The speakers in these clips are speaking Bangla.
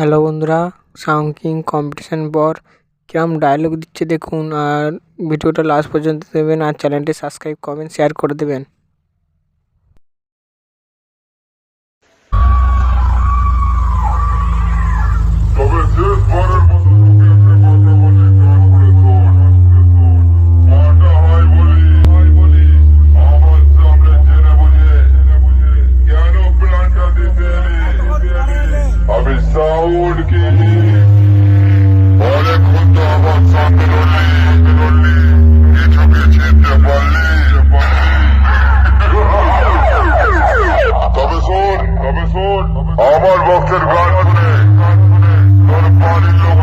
হ্যালো বন্ধুরা, সাউন্ড কিং কম্পিটিশান পর কিরম ডায়লগ দিচ্ছে দেখুন, আর ভিডিওটা লাস্ট পর্যন্ত দেবেন আর চ্যানেলটি সাবস্ক্রাইব করবেন শেয়ার করে দেবেন। আমার বক্সের গান শুনে তোর বাড়ির লোক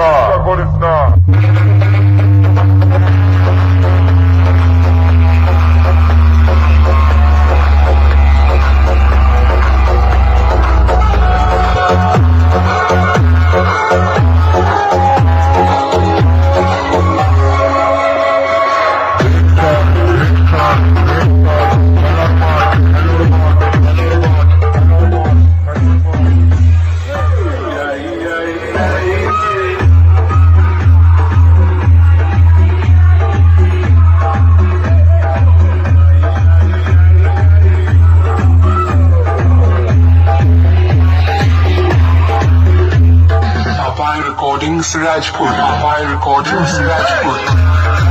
করিস না করিস না। recording Sirajpur. Papaya recording Sirajpur.